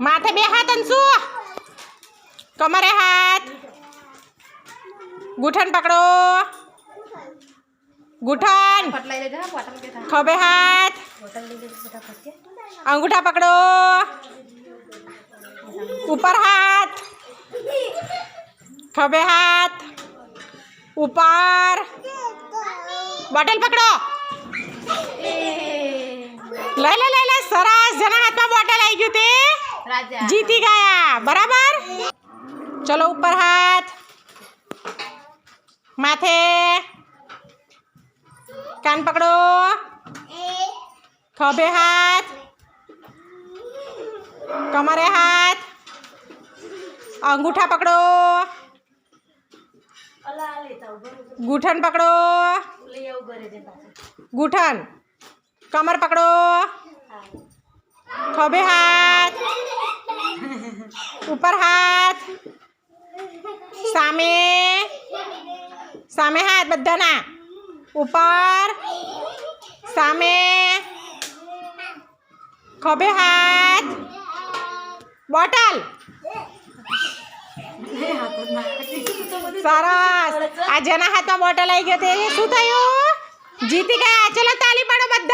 माथे बे हाथ अंशु कमरे हाथ गुठन पकड़ो। गुठन। खबे हाथ अंगूठा पकड़ो। ऊपर हाथ खबे हाथ ऊपर बॉटल पकड़ो। ले ले जीत ही गया, बराबर? चलो ऊपर हाथ। माथे। कान पकड़ो। खबे हाथ। कमरे हाथ। अंगूठा पकड़ो। गुठन पकड़ो। गुठन। कमर पकड़ो। खबे हाथ। ઘરે જઈને પાછું ગૂઠણ કમર પકડો ખભે હાથ ઉપર હાથ સામે સામે હાથ બધાના ઉપર સામે ખભે હાથ બોટલ સરસ આ જેના હાથમાં બોટલ આવી ગયો તે શું થયું જીતી ગયા ચલો તાલી પાડો બધા